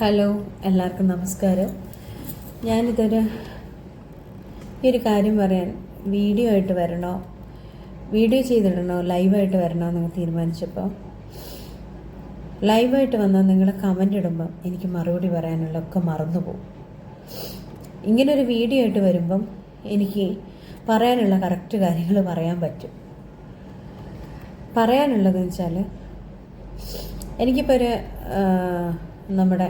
Hello എല്ലാവർക്കും നമസ്കാരം. ഞാനിതൊരു ഈ ഒരു കാര്യം പറയാൻ വീഡിയോ ആയിട്ട് വരണോ? വീഡിയോ ചെയ്തിടണോ? ലൈവായിട്ട് വരണോ എന്ന് തീരുമാനിച്ചപ്പോൾ? ലൈവായിട്ട് വന്നാൽ നിങ്ങൾ കമന്റ് ഇടുമ്പം എനിക്ക് മറുപടി പറയാനുള്ളതൊക്കെ മറന്നുപോകും. ഇങ്ങനൊരു വീഡിയോ ആയിട്ട് വരുമ്പം എനിക്ക് പറയാനുള്ള കറക്റ്റ് കാര്യങ്ങൾ പറയാൻ പറ്റും. പറയാനുള്ളതെന്ന് വെച്ചാൽ എനിക്കിപ്പോൾ ഒരു നമ്മുടെ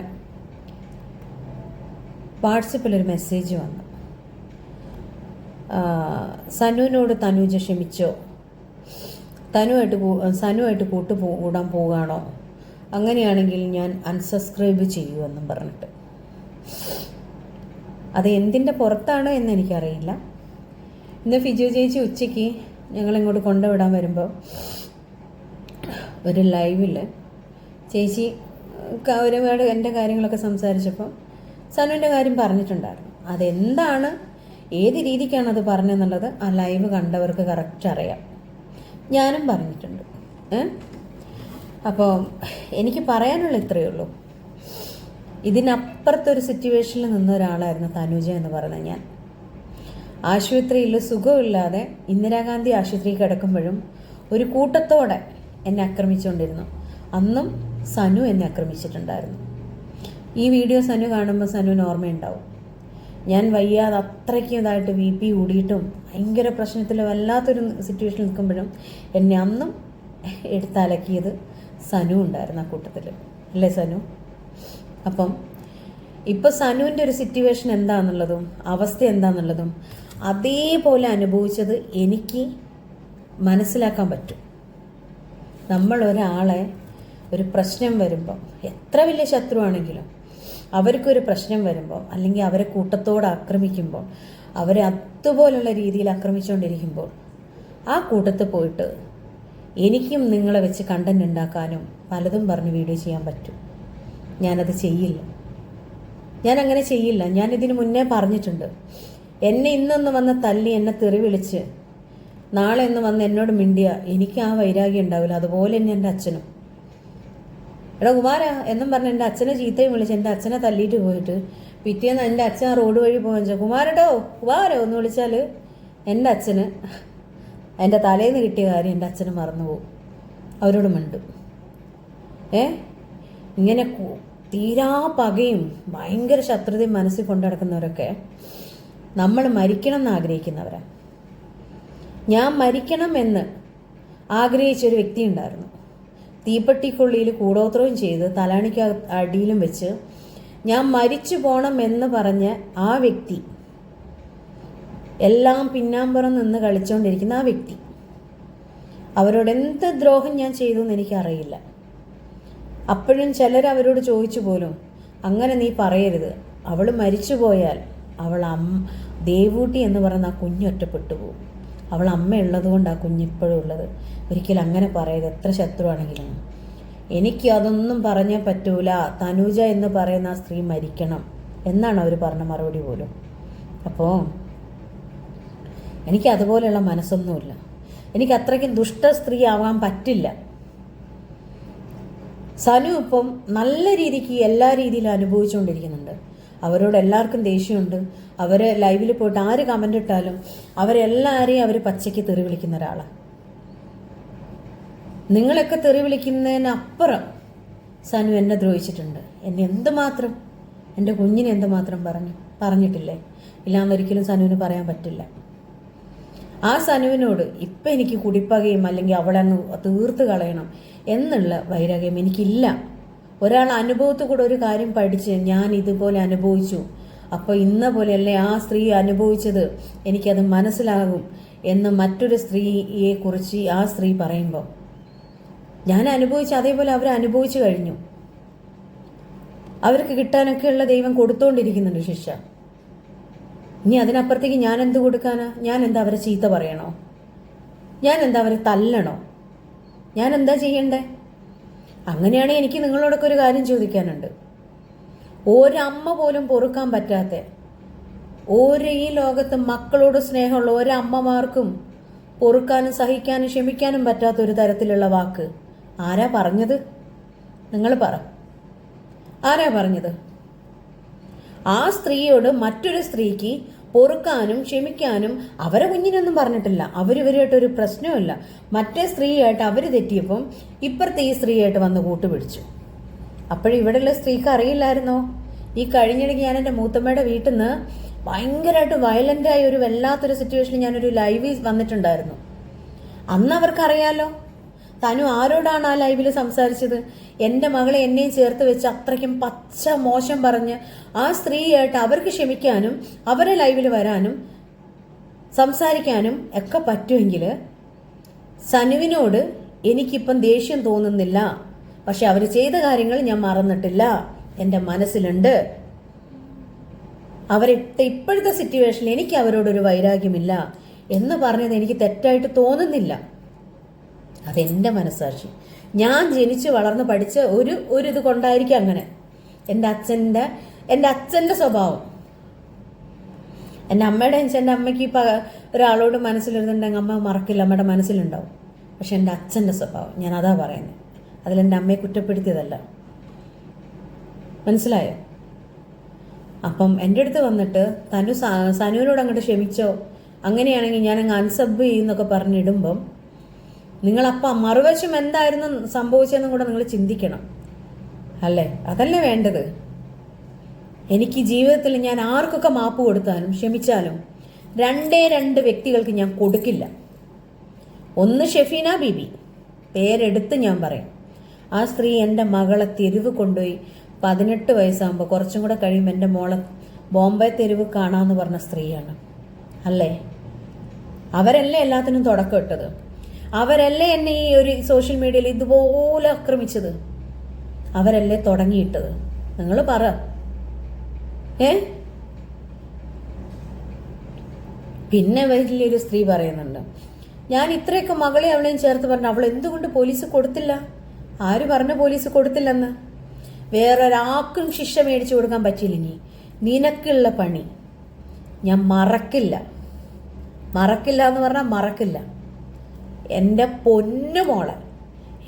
വാട്സപ്പിലൊരു മെസ്സേജ് വന്നു. സനുവിനോട് തനുജ ക്ഷമിച്ചോ തനുവായിട്ട് സനുവായിട്ട് കൂട്ടു കൂടാൻ പോവുകയാണോ? അങ്ങനെയാണെങ്കിൽ ഞാൻ അൺസബ്സ്ക്രൈബ് ചെയ്യുമെന്നും പറഞ്ഞിട്ട്. അത് എന്തിന്റെ പുറത്താണ് എന്ന് എനിക്കറിയില്ല. ഇന്ന് ഫിജു ചേച്ചി ഉച്ചയ്ക്ക് ഞങ്ങളിങ്ങോട്ട് കൊണ്ടുവിടാൻ വരുമ്പോൾ ഒരു ലൈവിൽ ചേച്ചി ഒരുപാട് എന്റെ കാര്യങ്ങളൊക്കെ സംസാരിച്ചപ്പോൾ സനുവിന്റെ കാര്യം പറഞ്ഞിട്ടുണ്ടായിരുന്നു. അതെന്താണ്? ഏത് രീതിക്കാണ് അത് പറഞ്ഞതെന്നുള്ളത് ആ ലൈവ് കണ്ടവർക്ക് കറക്റ്റ് അറിയാം. ഞാനും പറഞ്ഞിട്ടുണ്ട്. അപ്പോൾ എനിക്ക് പറയാനുള്ള ഇത്രയേ ഉള്ളൂ. ഇതിനപ്പുറത്തൊരു സിറ്റുവേഷനിൽ നിന്ന ഒരാളായിരുന്നു തനുജ എന്ന് പറയുന്നത് ഞാൻ. ആശുപത്രിയിൽ സുഖമില്ലാതെ ഇന്ദിരാഗാന്ധി ആശുപത്രിയിൽ കിടക്കുമ്പോഴും ഒരു കൂട്ടത്തോടെ എന്നെ ആക്രമിച്ചുകൊണ്ടിരുന്നു. അന്നും സനു എന്നെ ആക്രമിച്ചിട്ടുണ്ടായിരുന്നു. ഈ വീഡിയോ സനു കാണുമ്പോൾ സനുവിന് ഓർമ്മയുണ്ടാവും. ഞാൻ വയ്യാതെ അത്രയ്ക്കും ഇതായിട്ട് വി പി കൂടിയിട്ടും ഭയങ്കര പ്രശ്നത്തിൽ വല്ലാത്തൊരു സിറ്റുവേഷൻ നിൽക്കുമ്പോഴും എന്നെ അന്നും എടുത്തലക്കിയത് സനു ഉണ്ടായിരുന്നു ആ കൂട്ടത്തിൽ. അല്ലേ സനു? അപ്പം ഇപ്പം സനുവിന്റെ ഒരു സിറ്റുവേഷൻ എന്താണെന്നുള്ളതും അവസ്ഥ എന്താണെന്നുള്ളതും അതേപോലെ അനുഭവിച്ചത് എനിക്ക് മനസ്സിലാക്കാൻ പറ്റും. നമ്മൾ ഒരാളെ ഒരു പ്രശ്നം വരുമ്പോൾ എത്ര വലിയ ശത്രുവാണെങ്കിലും അവർക്കൊരു പ്രശ്നം വരുമ്പോൾ അല്ലെങ്കിൽ അവരെ കൂട്ടത്തോട് ആക്രമിക്കുമ്പോൾ അവരെ അതുപോലുള്ള രീതിയിൽ ആക്രമിച്ചുകൊണ്ടിരിക്കുമ്പോൾ ആ കൂട്ടത്ത് പോയിട്ട് എനിക്കും നിങ്ങളെ വെച്ച് കണ്ടന്റ് ഉണ്ടാക്കാനും പലതും പറഞ്ഞ് വീഡിയോ ചെയ്യാൻ പറ്റും. ഞാനത് ചെയ്യില്ല. ഞാൻ അങ്ങനെ ചെയ്യില്ല. ഞാൻ ഇതിനു മുന്നേ പറഞ്ഞിട്ടുണ്ട്. എന്നെ ഇന്നൊന്ന് വന്ന് തല്ലി എന്നെ തെറി വിളിച്ച് നാളെ ഒന്ന് വന്ന് എന്നോട് മിണ്ടിയ എനിക്ക് ആ വൈരാഗ്യം ഉണ്ടാവില്ല. അതുപോലെ തന്നെ എന്റെ അച്ഛനും. എടാ കുമാര എന്നും പറഞ്ഞ് എന്റെ അച്ഛനെ ചീത്തയും വിളിച്ച് എന്റെ അച്ഛനെ തല്ലിയിട്ട് പോയിട്ട് പിറ്റേന്ന് എന്റെ അച്ഛൻ റോഡ് വഴി പോകാൻ വെച്ചാൽ കുമാരട്ടോ കുമാരോ എന്ന് വിളിച്ചാൽ എന്റെ അച്ഛന് എന്റെ തലേന്ന് കിട്ടിയ കാര്യം എന്റെ അച്ഛന് മറന്നു പോകും അവരോട് മിണ്ടും. ഏ? ഇങ്ങനെ തീരാ പകയും ഭയങ്കര ശത്രുതയും മനസ്സിൽ കൊണ്ടു നടക്കുന്നവരൊക്കെ നമ്മൾ മരിക്കണം എന്ന് ആഗ്രഹിക്കുന്നവരാണ് ഞാൻ മരിക്കണം എന്ന് ആഗ്രഹിച്ചൊരു വ്യക്തി ഉണ്ടായിരുന്നു. തീപ്പെട്ടിക്കുള്ളിയിൽ കൂടോത്രവും ചെയ്ത് തലാണിക്ക് അടിയിലും വെച്ച് ഞാൻ മരിച്ചു പോണം എന്ന് പറഞ്ഞ ആ വ്യക്തി എല്ലാം പിന്നാമ്പുറം നിന്ന് കളിച്ചുകൊണ്ടിരിക്കുന്ന ആ വ്യക്തി. അവരോട് എന്ത് ദ്രോഹം ഞാൻ ചെയ്തു എന്ന് എനിക്കറിയില്ല. അപ്പോഴും ചിലർ അവരോട് ചോദിച്ചു പോലും അങ്ങനെ നീ പറയരുത്. അവൾ മരിച്ചു പോയാൽ അവൾ അം ദേവൂട്ടി എന്ന് പറയുന്ന ആ കുഞ്ഞൊറ്റപ്പെട്ടു പോകും. അവൾ അമ്മയുള്ളത് കൊണ്ടാണ് കുഞ്ഞിപ്പോഴും കുഞ്ഞ് ഉള്ളത്. ഒരിക്കലും അങ്ങനെ പറയരുത്. എത്ര ശത്രുവാണെങ്കിലും. എനിക്ക് അതൊന്നും പറഞ്ഞേ പറ്റൂല. തനൂജ എന്ന് പറയുന്ന ആ സ്ത്രീ മരിക്കണം എന്നാണ് അവർ പറഞ്ഞ മറുപടി പോലും. അപ്പോൾ എനിക്ക് അതുപോലെയുള്ള മനസ്സൊന്നുമില്ല. എനിക്ക് അത്രയ്ക്കും ദുഷ്ട സ്ത്രീ ആവാൻ പറ്റില്ല. സനു ഇപ്പം നല്ല രീതിക്ക് എല്ലാ രീതിയിലും അനുഭവിച്ചുകൊണ്ടിരിക്കുന്നുണ്ട്. അവരോട് എല്ലാവർക്കും ദേഷ്യമുണ്ട്. അവർ ലൈവിൽ പോയിട്ട് ആര് കമന്റ് ഇട്ടാലും അവരെല്ലാവരെയും അവർ പച്ചയ്ക്ക് തെറി വിളിക്കുന്ന ഒരാളാണ് നിങ്ങളൊക്കെ തെറി വിളിക്കുന്നതിനപ്പുറം സനു എന്നെ ദ്രോഹിച്ചിട്ടുണ്ട്. എന്നെ എന്തുമാത്രം? എന്റെ കുഞ്ഞിനെ എന്തുമാത്രം പറഞ്ഞു? പറഞ്ഞിട്ടില്ലേ? ഇല്ലാന്നൊരിക്കലും സനുവിന് പറയാൻ പറ്റില്ല. ആ സനുവിനോട് ഇപ്പം എനിക്ക് കുടിപ്പകയും അല്ലെങ്കിൽ അവളെ തീർത്ത് കളയണം എന്നുള്ള വൈരാഗ്യം എനിക്കില്ല. ഒരാൾ അനുഭവത്തിൽ കൂടെ ഒരു കാര്യം പഠിച്ച് ഞാൻ ഇതുപോലെ അനുഭവിച്ചു. അപ്പോൾ ഇന്ന പോലെയല്ലേ ആ സ്ത്രീ അനുഭവിച്ചത്? എനിക്കത് മനസ്സിലാകും എന്ന് മറ്റൊരു സ്ത്രീയെ കുറിച്ച് ആ സ്ത്രീ പറയുമ്പോൾ. ഞാൻ അനുഭവിച്ച അതേപോലെ അവർ അനുഭവിച്ചു കഴിഞ്ഞു. അവർക്ക് കിട്ടാനൊക്കെയുള്ള ദൈവം കൊടുത്തുകൊണ്ടിരിക്കുന്നുണ്ട് ശിക്ഷ ഇനി അതിനപ്പുറത്തേക്ക് ഞാൻ എന്ത് കൊടുക്കാനാ? ഞാൻ എന്താ അവരെ ചീത്ത പറയണോ? ഞാൻ എന്താ അവരെ തല്ലണോ? ഞാൻ എന്താ ചെയ്യണ്ടേ? അങ്ങനെയാണെങ്കിൽ എനിക്ക് നിങ്ങളോടൊക്കെ ഒരു കാര്യം ചോദിക്കാനുണ്ട്. ഒരമ്മ പോലും പൊറുക്കാൻ പറ്റാത്ത ഒരു ഈ ലോകത്ത് മക്കളോട് സ്നേഹമുള്ള ഒരമ്മമാർക്കും പൊറുക്കാനും സഹിക്കാനും ക്ഷമിക്കാനും പറ്റാത്ത ഒരു തരത്തിലുള്ള വാക്ക്. ആരാ പറഞ്ഞത്? നിങ്ങൾ പറ. ആരാ പറഞ്ഞത്? ആ സ്ത്രീയോട് മറ്റൊരു സ്ത്രീക്ക് പൊറുക്കാനും ക്ഷമിക്കാനും അവരെ കുഞ്ഞിനൊന്നും പറഞ്ഞിട്ടില്ല. അവരിവരുമായിട്ട് ഒരു പ്രശ്നവുമില്ല. മറ്റേ സ്ത്രീയായിട്ട് അവർ തെറ്റിയപ്പം ഇപ്പുറത്തെ ഈ സ്ത്രീയായിട്ട് വന്ന് കൂട്ടുപിടിച്ചു. അപ്പോഴിവിടെയുള്ള സ്ത്രീക്ക് അറിയില്ലായിരുന്നോ? ഈ കഴിഞ്ഞിടയ്ക്ക് ഞാൻ എന്റെ മൂത്തമ്മയുടെ വീട്ടിൽ നിന്ന് ഭയങ്കരമായിട്ട് വയലന്റായ ഒരു വല്ലാത്തൊരു സിറ്റുവേഷനിൽ ഞാനൊരു ലൈവ് വന്നിട്ടുണ്ടായിരുന്നു. അന്ന് അവർക്കറിയാലോ? തനു ആരോടാണ് ആ ലൈവിൽ സംസാരിച്ചത്? എന്റെ മകളെ എന്നെയും ചേർത്ത് വെച്ച് അത്രയ്ക്കും പച്ച മോശം പറഞ്ഞ് ആ സ്ത്രീയായിട്ട് അവർക്ക് ക്ഷമിക്കാനും അവരെ ലൈവിൽ വരാനും സംസാരിക്കാനും ഒക്കെ പറ്റുമെങ്കിൽ സനുവിനോട് എനിക്കിപ്പം ദേഷ്യം തോന്നുന്നില്ല. പക്ഷെ അവർ ചെയ്ത കാര്യങ്ങൾ ഞാൻ മറന്നിട്ടില്ല. എന്റെ മനസ്സിലുണ്ട്. അവരിട്ട ഇപ്പോഴത്തെ സിറ്റുവേഷനിൽ എനിക്ക് അവരോടൊരു വൈരാഗ്യമില്ല എന്ന് പറഞ്ഞത് എനിക്ക് തെറ്റായിട്ട് തോന്നുന്നില്ല. അതെന്റെ മനസ്സാക്ഷി. ഞാൻ ജനിച്ച് വളർന്ന് പഠിച്ച ഒരു ഒരു ഇത് കൊണ്ടായിരിക്കും അങ്ങനെ. എന്റെ അച്ഛന്റെ എന്റെ അച്ഛന്റെ സ്വഭാവം. എന്റെ അമ്മയുടെ എന്റെ അമ്മയ്ക്ക് ഇപ്പോൾ ഒരാളോട് മനസ്സിലിരുന്നുണ്ടെങ്കിൽ അമ്മ മറക്കില്ല അമ്മയുടെ മനസ്സിലുണ്ടാവും. പക്ഷെ എന്റെ അച്ഛന്റെ സ്വഭാവം ഞാൻ അതാ പറയുന്നത് അതിലെന്റെ അമ്മയെ കുറ്റപ്പെടുത്തിയതല്ല. മനസ്സിലായോ? അപ്പം എന്റെ അടുത്ത് വന്നിട്ട് തനു സനുവിനോട് അങ്ങോട്ട് ക്ഷമിച്ചോ. അങ്ങനെയാണെങ്കിൽ ഞാൻ അങ്ങ് അൺസബ് ചെയ്യുന്നൊക്കെ പറഞ്ഞിടുമ്പം നിങ്ങളപ്പം മറുവശം എന്തായിരുന്നു സംഭവിച്ചതെന്നും കൂടെ നിങ്ങൾ ചിന്തിക്കണം. അല്ലേ? അതല്ലേ വേണ്ടത്? എനിക്ക് ജീവിതത്തിൽ ഞാൻ ആർക്കൊക്കെ മാപ്പ് കൊടുത്താലും ക്ഷമിച്ചാലും രണ്ടേ രണ്ട് വ്യക്തികൾക്ക് ഞാൻ കൊടുക്കില്ല. ഒന്ന് ഷെഫീന ബീബി. പേരെടുത്ത് ഞാൻ പറയാം. ആ സ്ത്രീ എന്റെ മകളെ തെരുവ് കൊണ്ടുപോയി പതിനെട്ട് വയസ്സാകുമ്പോൾ കുറച്ചും കൂടെ കഴിയുമ്പോൾ എന്റെ മോളെ ബോംബെ തെരുവ് കാണാമെന്ന് പറഞ്ഞ സ്ത്രീയാണ്. അല്ലേ? അവരല്ലേ എല്ലാത്തിനും തുടക്കം ഇട്ടത്? അവരല്ലേ എന്നെ ഈ ഒരു സോഷ്യൽ മീഡിയയിൽ ഇതുപോലെ ആക്രമിച്ചത്? അവരല്ലേ തുടങ്ങിയിട്ടത്? നിങ്ങൾ പറ. ഏ? പിന്നെ വലിയൊരു സ്ത്രീ പറയുന്നുണ്ട്. ഞാൻ ഇത്രയൊക്കെ മകളെ അവളെയും ചേർത്ത് പറഞ്ഞു അവൾ എന്തുകൊണ്ട് പോലീസ് കൊടുത്തില്ല? ആര് പറഞ്ഞ പോലീസ് കൊടുത്തില്ലെന്ന്? വേറൊരാൾക്കും ശിക്ഷ മേടിച്ചു കൊടുക്കാൻ നീ നിനക്കുള്ള പണി. ഞാൻ മറക്കില്ല. മറക്കില്ല എന്ന് പറഞ്ഞാൽ മറക്കില്ല. എന്റെ പൊന്നു മോളെ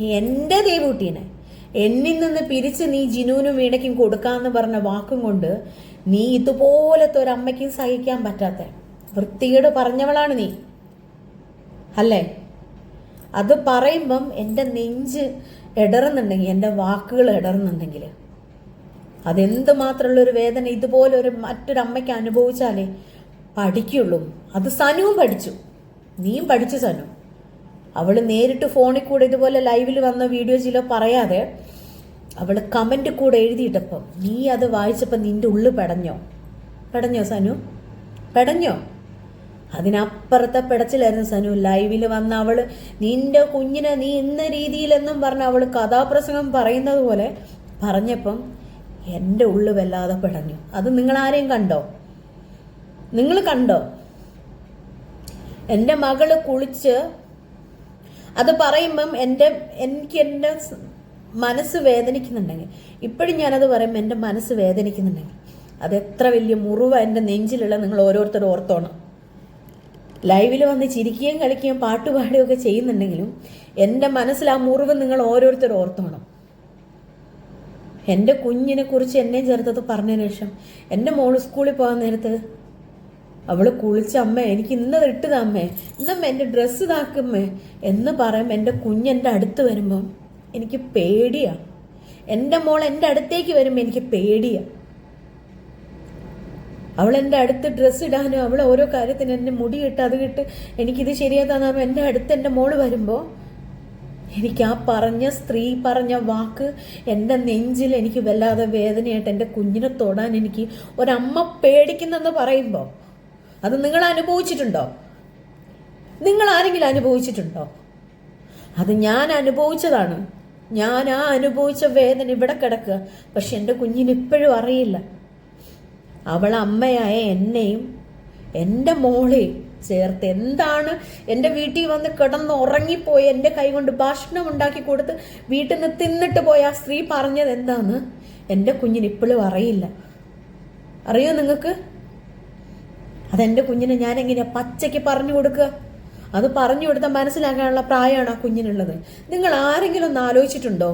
എന്റെ ദേവൂട്ടീനെ എന്നിൽ നിന്ന് പിരിച്ച് നീ ജിനുവിനും വീണയ്ക്കും കൊടുക്കാമെന്ന് പറഞ്ഞ വാക്കും കൊണ്ട് നീ ഇതുപോലത്തെ ഒരു സഹിക്കാൻ പറ്റാത്ത വൃത്തികേട് പറഞ്ഞവളാണ് നീ. അല്ലേ? അത് പറയുമ്പം എന്റെ നെഞ്ച് ഇടറുന്നുണ്ടെങ്കിൽ എന്റെ വാക്കുകൾ ഇടറുന്നുണ്ടെങ്കിൽ അതെന്ത് മാത്രമുള്ള ഒരു വേദന ഇതുപോലെ ഒരു മറ്റൊരു അമ്മയ്ക്ക് അനുഭവിച്ചാലേ പഠിക്കുള്ളൂ. അത് സനുവും പഠിച്ചു. നീയും പഠിച്ചു സനു. അവൾ നേരിട്ട് ഫോണിൽ കൂടെ ഇതുപോലെ ലൈവിൽ വന്ന വീഡിയോ ചില പറയാതെ അവൾ കമന്റ് കൂടെ എഴുതിയിട്ടപ്പം നീ അത് വായിച്ചപ്പോൾ നിന്റെ ഉള്ളു പെടഞ്ഞോ? പെടഞ്ഞോ സനു? പെടഞ്ഞോ? അതിനപ്പുറത്തെ പിടച്ചിലായിരുന്നു സനു. ലൈവിൽ വന്ന അവൾ നിന്റെ കുഞ്ഞിനെ നീ ഇന്ന രീതിയിലെന്നും പറഞ്ഞ അവൾ കഥാപ്രസംഗം പറയുന്നത് പോലെ പറഞ്ഞപ്പം എന്റെ ഉള്ളു വല്ലാതെ പിടഞ്ഞു. അത് നിങ്ങൾ ആരെയും കണ്ടോ? നിങ്ങൾ കണ്ടോ? എന്റെ മകൾ കുളിച്ച് അത് പറയുമ്പം എന്റെ എനിക്ക് എന്റെ മനസ്സ് വേദനിക്കുന്നുണ്ടെങ്കിൽ ഇപ്പോഴും ഞാനത് പറയുമ്പോൾ എന്റെ മനസ്സ് വേദനിക്കുന്നുണ്ടെങ്കിൽ അത് എത്ര വലിയ മുറിവ് എന്റെ നെഞ്ചിലുള്ള നിങ്ങൾ ഓരോരുത്തരും ഓർത്തോണം. ലൈവിൽ വന്ന് ചിരിക്കുകയും കളിക്കുകയും പാട്ടുപാടുകയും ഒക്കെ ചെയ്യുന്നുണ്ടെങ്കിലും എന്റെ മനസ്സിൽ ആ മുറിവ് നിങ്ങൾ ഓരോരുത്തരും ഓർത്തോണം. എന്റെ കുഞ്ഞിനെ കുറിച്ച് എന്നെ ചേർത്തത് പറഞ്ഞതിന് ശേഷം എന്റെ മോൾ സ്കൂളിൽ പോകാൻ നേരത്ത് അവൾ കുളിച്ച അമ്മ എനിക്ക് ഇന്നത് ഇട്ടത് അമ്മേ ഇന്നമ്മ എന്റെ ഡ്രസ്സ് ഇതാക്കമ്മേ എന്ന് പറയുമ്പോൾ എന്റെ കുഞ്ഞെന്റെ അടുത്ത് വരുമ്പം എനിക്ക് പേടിയാ. എന്റെ മോൾ എന്റെ അടുത്തേക്ക് വരുമ്പോൾ എനിക്ക് പേടിയാ. അവൾ എന്റെ അടുത്ത് ഡ്രസ്സ് ഇടാനും അവൾ ഓരോ കാര്യത്തിന് എന്റെ മുടി ഇട്ട് അത് കിട്ട് എനിക്കിത് ശരിയാത്താന്ന് പറയുമ്പോൾ എന്റെ അടുത്ത് എന്റെ മോൾ വരുമ്പോൾ എനിക്ക് ആ പറഞ്ഞ സ്ത്രീ പറഞ്ഞ വാക്ക് എന്റെ നെഞ്ചിൽ എനിക്ക് വല്ലാതെ വേദനയായിട്ട് എന്റെ കുഞ്ഞിനെ തൊടാൻ എനിക്ക് ഒരമ്മ പേടിക്കുന്നെന്ന് പറയുമ്പോൾ അത് നിങ്ങൾ അനുഭവിച്ചിട്ടുണ്ടോ? നിങ്ങൾ ആരെങ്കിലും അനുഭവിച്ചിട്ടുണ്ടോ? അത് ഞാൻ അനുഭവിച്ചതാണ്. ഞാൻ ആ അനുഭവിച്ച വേദന ഇവിടെ കിടക്കുക. പക്ഷെ എന്റെ കുഞ്ഞിന് ഇപ്പോഴും അറിയില്ല. അവൾ അമ്മയായ എന്നെയും എന്റെ മോളെയും ചേർത്ത് എന്താണ് എന്റെ വീട്ടിൽ വന്ന് കിടന്ന് ഉറങ്ങിപ്പോയി എന്റെ കൈ കൊണ്ട് ഭക്ഷണം ഉണ്ടാക്കി കൊടുത്ത് വീട്ടിൽ നിന്ന് തിന്നിട്ട് പോയ ആ സ്ത്രീ പറഞ്ഞത് എന്താന്ന് എന്റെ കുഞ്ഞിന് ഇപ്പോഴും അറിയില്ല. അറിയോ നിങ്ങൾക്ക്? അതെന്റെ കുഞ്ഞിനെ ഞാൻ എങ്ങനെയാ പച്ചയ്ക്ക് പറഞ്ഞു കൊടുക്കുക? അത് പറഞ്ഞു കൊടുത്താൽ മനസ്സിലാക്കാനുള്ള പ്രായമാണ് ആ കുഞ്ഞിനുള്ളത്. നിങ്ങൾ ആരെങ്കിലും ഒന്ന് ആലോചിച്ചിട്ടുണ്ടോ?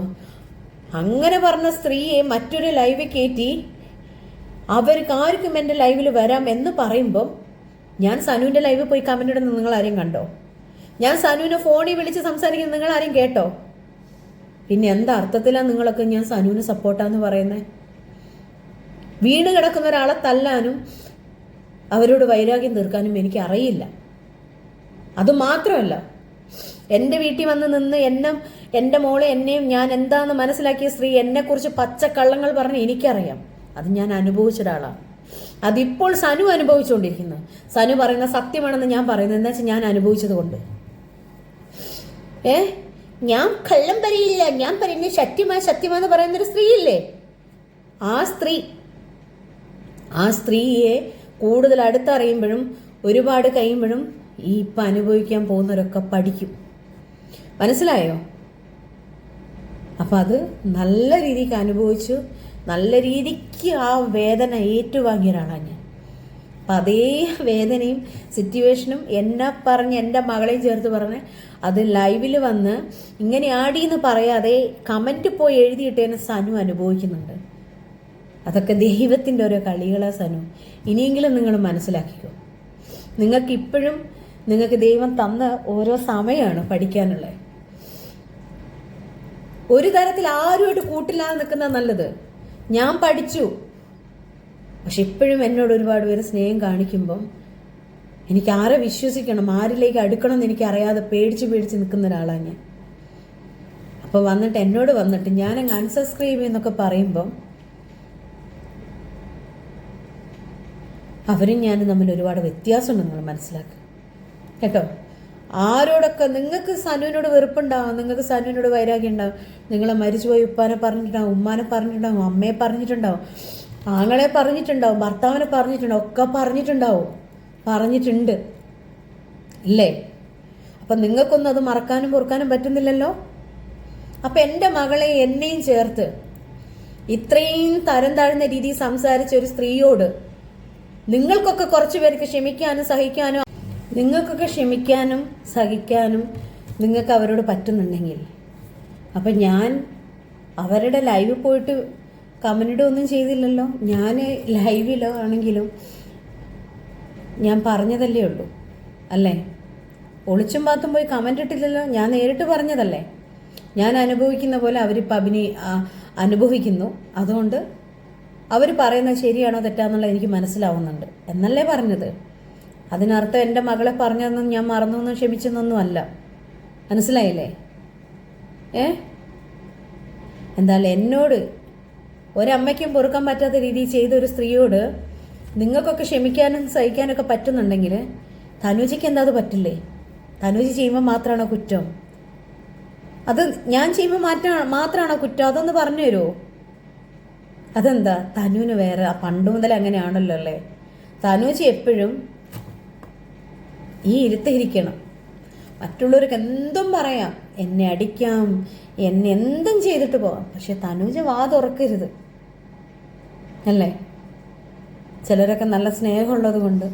അങ്ങനെ പറഞ്ഞ സ്ത്രീയെ മറ്റൊരു ലൈവ് കയറ്റി അവർക്ക് ആർക്കും എന്റെ ലൈവിൽ വരാം എന്ന് പറയുമ്പം ഞാൻ സനുവിന്റെ ലൈവിൽ പോയി കമന്റ് ഇടുന്നത് നിങ്ങൾ ആരെയും കണ്ടോ? ഞാൻ സനുവിനെ ഫോണിൽ വിളിച്ച് സംസാരിക്കുന്നത് നിങ്ങൾ ആരെയും കേട്ടോ? പിന്നെ എന്താ അർത്ഥത്തിലാണ് നിങ്ങളൊക്കെ ഞാൻ സനുവിന് സപ്പോർട്ടാന്ന് പറയുന്നത് വീണ് കിടക്കുന്ന ഒരാളെ തല്ലാനും അവരോട് വൈരാഗ്യം തീർക്കാനും എനിക്ക് അറിയില്ല അത് മാത്രമല്ല എന്റെ വീട്ടിൽ വന്ന് നിന്ന് എന്നെ എന്റെ മോളെ എന്നെയും ഞാൻ എന്താണെന്ന് മനസ്സിലാക്കിയ സ്ത്രീ എന്നെക്കുറിച്ച് പച്ചക്കള്ളങ്ങൾ പറഞ്ഞ് എനിക്കറിയാം. അത് ഞാൻ അനുഭവിച്ച ഒരാളാണ്. അതിപ്പോൾ സനു അനുഭവിച്ചുകൊണ്ടിരിക്കുന്നു. സനു പറയുന്ന സത്യമാണെന്ന് ഞാൻ പറയുന്നത് എന്താ വെച്ചാൽ ഞാൻ അനുഭവിച്ചത് കൊണ്ട്. ഏ? ഞാൻ കള്ളം പറയില്ല. ഞാൻ പറയുന്ന ശക്തിമാ സത്യമാന്ന് പറയുന്നൊരു സ്ത്രീയില്ലേ? ആ സ്ത്രീ ആ സ്ത്രീയെ കൂടുതൽ അടുത്തറിയുമ്പോഴും ഒരുപാട് കഴിയുമ്പോഴും ഈ ഇപ്പം അനുഭവിക്കാൻ പോകുന്നവരൊക്കെ പഠിക്കും. മനസ്സിലായോ? അപ്പം അത് നല്ല രീതിക്ക് അനുഭവിച്ചു നല്ല രീതിക്ക് ആ വേദന ഏറ്റുവാങ്ങിയ ഒരാളാണ് ഞാൻ. അപ്പം അതേ വേദനയും സിറ്റുവേഷനും എന്നെ പറഞ്ഞ് എന്റെ മകളെയും ചേർത്ത് പറഞ്ഞ് അത് ലൈവിൽ വന്ന് ഇങ്ങനെ ആടിയെന്ന് പറയാതെ കമന്റ് പോയി എഴുതിയിട്ടേനെ സനു അനുഭവിക്കുന്നുണ്ട്. അതൊക്കെ ദൈവത്തിന്റെ ഓരോ കളികളാ സനു. ഇനിയെങ്കിലും നിങ്ങൾ മനസ്സിലാക്കിക്കോ. നിങ്ങൾക്ക് ഇപ്പോഴും നിങ്ങൾക്ക് ദൈവം തന്ന ഓരോ സമയമാണ് പഠിക്കാനുള്ളത്. ഒരു തരത്തിൽ ആരുമായിട്ട് കൂട്ടില്ലാതെ നിൽക്കുന്ന നല്ലത്. ഞാൻ പഠിച്ചു. പക്ഷെ ഇപ്പോഴും എന്നോട് ഒരുപാട് പേര് സ്നേഹം കാണിക്കുമ്പം എനിക്ക് ആരെ വിശ്വസിക്കണം ആരിലേക്ക് അടുക്കണം എന്ന് എനിക്ക് അറിയാതെ പേടിച്ച് പേടിച്ച് നിൽക്കുന്ന ഒരാളാണ് ഞാൻ. അപ്പോൾ വന്നിട്ട് എന്നോട് വന്നിട്ട് ഞാൻ അങ്ങ് അൺസബ്സ്ക്രൈബ് എന്നൊക്കെ പറയുമ്പം അവരും ഞാനും തമ്മിൽ ഒരുപാട് വ്യത്യാസമുണ്ട് നിങ്ങൾ മനസ്സിലാക്കുക കേട്ടോ? ആരോടൊക്കെ നിങ്ങൾക്ക് സനുവിനോട് വെറുപ്പുണ്ടാവും നിങ്ങൾക്ക് സനുവിനോട് വൈരാഗ്യം ഉണ്ടാവും നിങ്ങളെ മരിച്ചുപോയി ഉപ്പാനെ പറഞ്ഞിട്ടുണ്ടാവും ഉമ്മാനെ പറഞ്ഞിട്ടുണ്ടാവും അമ്മയെ പറഞ്ഞിട്ടുണ്ടാവും ആങ്ങളെ പറഞ്ഞിട്ടുണ്ടാവും ഭർത്താവിനെ പറഞ്ഞിട്ടുണ്ടാവും ഒക്കെ പറഞ്ഞിട്ടുണ്ടാവും. പറഞ്ഞിട്ടുണ്ട്. ഇല്ലേ? അപ്പം നിങ്ങൾക്കൊന്നും അത് മറക്കാനും പൊറുക്കാനും പറ്റുന്നില്ലല്ലോ? അപ്പം എന്റെ മകളെ എന്നെയും ചേർത്ത് ഇത്രയും തരം താഴ്ന്ന രീതിയിൽ സംസാരിച്ച ഒരു സ്ത്രീയോട് നിങ്ങൾക്കൊക്കെ കുറച്ച് പേർക്ക് ക്ഷമിക്കാനും സഹിക്കാനും നിങ്ങൾക്കൊക്കെ ക്ഷമിക്കാനും സഹിക്കാനും നിങ്ങൾക്ക് അവരോട് പറ്റുന്നുണ്ടെങ്കിൽ. അപ്പം ഞാൻ അവരുടെ ലൈവിൽ പോയിട്ട് കമന്റ് ഒന്നും ചെയ്തില്ലല്ലോ. ഞാൻ ലൈവിലോ ആണെങ്കിലും ഞാൻ പറഞ്ഞതല്ലേ ഉള്ളൂ. അല്ലേ? ഒളിച്ചും പാത്തും പോയി കമന്റ് ഇട്ടില്ലല്ലോ. ഞാൻ നേരിട്ട് പറഞ്ഞതല്ലേ? ഞാൻ അനുഭവിക്കുന്ന പോലെ അവരിപ്പോൾ അഭിനയി അനുഭവിക്കുന്നു. അതുകൊണ്ട് അവർ പറയുന്നത് ശരിയാണോ തെറ്റാന്നുള്ളത് എനിക്ക് മനസ്സിലാവുന്നുണ്ട്. എന്നല്ലേ പറഞ്ഞത്? അതിനർത്ഥം എന്റെ മകളെ പറഞ്ഞതെന്നും ഞാൻ മറന്നൊന്നും ക്ഷമിച്ചെന്നൊന്നും അല്ല. മനസ്സിലായില്ലേ? ഏ? എന്തായാലും എന്നോട് ഒരമ്മയ്ക്കും പൊറുക്കാൻ പറ്റാത്ത രീതിയിൽ ചെയ്ത ഒരു സ്ത്രീയോട് നിങ്ങൾക്കൊക്കെ ക്ഷമിക്കാനും സഹിക്കാനൊക്കെ പറ്റുന്നുണ്ടെങ്കിൽ തനുജിക്ക് എന്താ അത് പറ്റില്ലേ? തനുജി ചെയ്യുമ്പോൾ മാത്രമാണോ കുറ്റം? അത് ഞാൻ ചെയ്യുമ്പോൾ മാത്രമാണോ കുറ്റം? അതൊന്ന് പറഞ്ഞു തരുമോ അതെന്താ? തനുവിന് വേറെ പണ്ട് മുതൽ അങ്ങനെയാണല്ലോ അല്ലേ? തനുജി എപ്പോഴും ഈ ഇരുത്തിരിക്കണം മറ്റുള്ളവർക്ക് എന്തും പറയാം. എന്നെ അടിക്കാം എന്നെ എന്തും ചെയ്തിട്ട് പോവാം പക്ഷെ തനുജ വാ തുറക്കരുത് അല്ലേ? ചിലരൊക്കെ നല്ല സ്നേഹമുള്ളത് കൊണ്ട്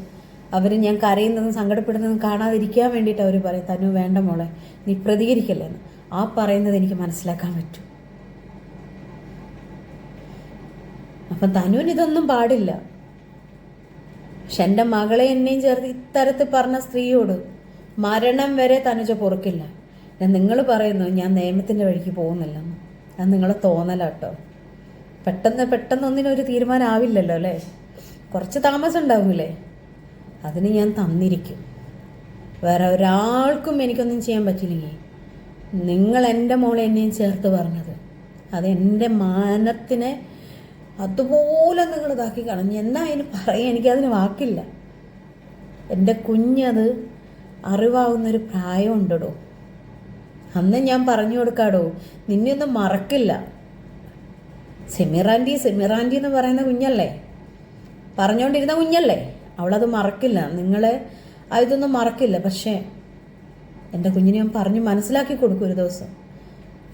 അവർ ഞാൻ കരയുന്നതും സങ്കടപ്പെടുന്നതും കാണാതിരിക്കാൻ വേണ്ടിയിട്ട് അവർ പറയും തനു വേണ്ട മോളെ നീ പ്രതികരിക്കല്ലേന്ന്. ആ പറയുന്നത് എനിക്ക് മനസ്സിലാക്കാൻ പറ്റും. അപ്പം തനുവിന് ഇതൊന്നും പാടില്ല. പക്ഷെ എന്റെ മകളെ എന്നെയും ചേർത്ത് ഇത്തരത്തിൽ പറഞ്ഞ സ്ത്രീയോട് മരണം വരെ തനുജ പൊറുക്കില്ല. ഞാൻ നിങ്ങൾ പറയുന്നു ഞാൻ നിയമത്തിന്റെ വഴിക്ക് പോകുന്നില്ലെന്ന്. അത് നിങ്ങളെ തോന്നലാട്ടോ പെട്ടെന്ന് പെട്ടെന്ന് ഒന്നിനൊരു തീരുമാനം ആവില്ലല്ലോ അല്ലേ? കുറച്ച് താമസം ഉണ്ടാവില്ലേ അതിന് ഞാൻ തന്നിരിക്കും. വേറെ ഒരാൾക്കും എനിക്കൊന്നും ചെയ്യാൻ പറ്റില്ലെങ്കിൽ നിങ്ങൾ എന്റെ മോളെ എന്നെയും ചേർത്ത് പറഞ്ഞത്. അത് എന്റെ മാനത്തിനെ അതുപോലെ നിങ്ങൾ ഇതാക്കി കളഞ്ഞു. എന്നാ അതിന് പറയാൻ? എനിക്കതിന് വാക്കില്ല. എന്റെ കുഞ്ഞത് അറിവാകുന്നൊരു പ്രായമുണ്ടടോ. അന്ന് ഞാൻ പറഞ്ഞു കൊടുക്കാടോ നിന്നെയൊന്നും മറക്കില്ല. സെമിറാന്റി സെമിറാന്റി എന്ന് പറയുന്ന കുഞ്ഞല്ലേ? പറഞ്ഞുകൊണ്ടിരുന്ന കുഞ്ഞല്ലേ? അവളത് മറക്കില്ല. നിങ്ങളെ ഇതൊന്നും മറക്കില്ല. പക്ഷേ എന്റെ കുഞ്ഞിനെ ഞാൻ പറഞ്ഞ് മനസ്സിലാക്കി കൊടുക്കും ഒരു ദിവസം.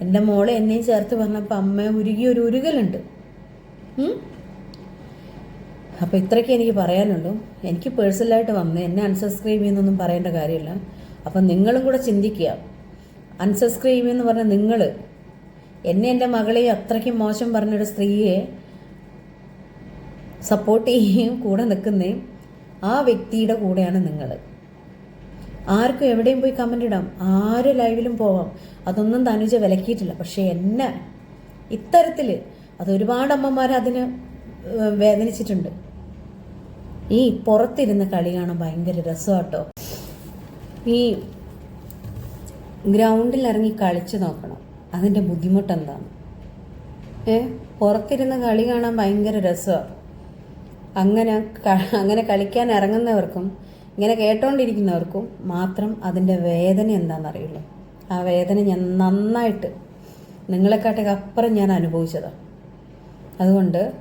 എന്റെ മോളെ എന്നെയും ചേർത്ത് പറഞ്ഞപ്പോൾ അമ്മ ഉരുകി ഒരു ഉരുകലുണ്ട്? അപ്പോൾ ഇത്രയ്ക്ക് എനിക്ക് പറയാനുള്ളൂ. എനിക്ക് പേഴ്സണലായിട്ട് വന്ന് എന്നെ അൺസബ്സ്ക്രൈബ് ചെയ്യുന്നൊന്നും പറയേണ്ട കാര്യമില്ല. അപ്പം നിങ്ങളും കൂടെ ചിന്തിക്കുക. അൺസബ്സ്ക്രൈബ് എന്ന് പറഞ്ഞാൽ നിങ്ങൾ എന്നെ എന്റെ മകളെ അത്രയ്ക്ക് മോശം പറഞ്ഞൊരു സ്ത്രീയെ സപ്പോർട്ട് ചെയ്യുകയും കൂടെ നിൽക്കുന്നതും ആ വ്യക്തിയുടെ കൂടെയാണ് നിങ്ങൾ ആർക്കും എവിടെയും പോയി കമന്റ് ഇടാം. ആര് ലൈവിലും പോവാം. അതൊന്നും തനുജ വിലക്കിയിട്ടില്ല. പക്ഷേ എന്നെ ഇത്തരത്തിൽ അത് ഒരുപാട് അമ്മമാർ അതിന് വേദനിച്ചിട്ടുണ്ട്. ഈ പുറത്തിരുന്ന് കളി കാണാൻ ഭയങ്കര രസമാട്ടോ ഈ ഗ്രൗണ്ടിൽ ഇറങ്ങി കളിച്ചു നോക്കണം. അതിന്റെ ബുദ്ധിമുട്ട് എന്താണ് ഏ പുറത്തിരുന്ന് കളി കാണാൻ ഭയങ്കര രസമാണ് അങ്ങനെ അങ്ങനെ കളിക്കാൻ ഇറങ്ങുന്നവർക്കും ഇങ്ങനെ കേട്ടോണ്ടിരിക്കുന്നവർക്കും മാത്രം അതിന്റെ വേദന എന്താണെന്നറിയുള്ളൂ ആ വേദന ഞാൻ നന്നായിട്ട് നിങ്ങളെക്കാട്ടൊക്കെ അപ്പുറം ഞാൻ അനുഭവിച്ചതാണ് അതുകൊണ്ട്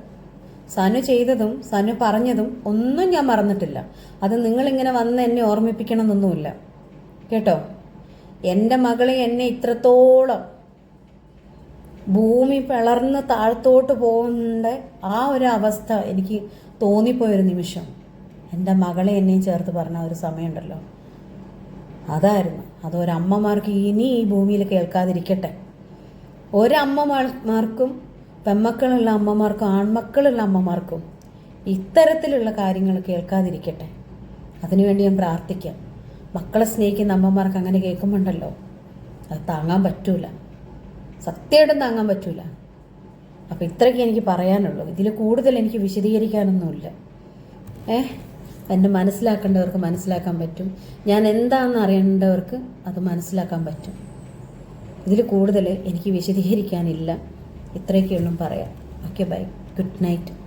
സനു ചെയ്തതും സനു പറഞ്ഞതും ഒന്നും ഞാൻ മറന്നിട്ടില്ല. അത് നിങ്ങളിങ്ങനെ വന്ന് എന്നെ ഓർമ്മിപ്പിക്കണമെന്നൊന്നുമില്ല. കേട്ടോ? എന്റെ മകളെ എന്നെ ഇത്രത്തോളം ഭൂമി പിളർന്ന് താഴത്തോട്ട് പോകുന്ന ആ ഒരു അവസ്ഥ എനിക്ക് തോന്നിപ്പോയൊരു നിമിഷം. എന്റെ മകളെ എന്നെയും ചേർത്ത് പറഞ്ഞ ഒരു സമയമുണ്ടല്ലോ. അതായിരുന്നു. അതൊരമ്മമാർക്ക് ഇനി ഈ ഭൂമിയിൽ കേൾക്കാതിരിക്കട്ടെ. ഒരമ്മമാർക്കും പെമ്മക്കളുള്ള അമ്മമാർക്കും ആൺമക്കളുള്ള അമ്മമാർക്കും ഇത്തരത്തിലുള്ള കാര്യങ്ങൾ കേൾക്കാതിരിക്കട്ടെ. അതിനുവേണ്ടി ഞാൻ പ്രാർത്ഥിക്കാം. മക്കളെ സ്നേഹിക്കുന്ന അമ്മമാർക്ക് അങ്ങനെ കേൾക്കുമ്പോണ്ടല്ലോ. അത് താങ്ങാൻ പറ്റൂല. സത്യമായിട്ടും താങ്ങാൻ പറ്റൂല. അപ്പം ഇത്രയ്ക്ക് എനിക്ക് പറയാനുള്ളൂ. ഇതിൽ കൂടുതൽ എനിക്ക് വിശദീകരിക്കാനൊന്നുമില്ല. ഏ? എന്നെ മനസ്സിലാക്കേണ്ടവർക്ക് മനസ്സിലാക്കാൻ പറ്റും. ഞാൻ എന്താണെന്ന് അറിയേണ്ടവർക്ക് അത് മനസ്സിലാക്കാൻ പറ്റും. ഇതിൽ കൂടുതൽ എനിക്ക് വിശദീകരിക്കാനില്ല. ഇത്രയൊക്കെയുള്ളൂ പറയാം. Okay bye good night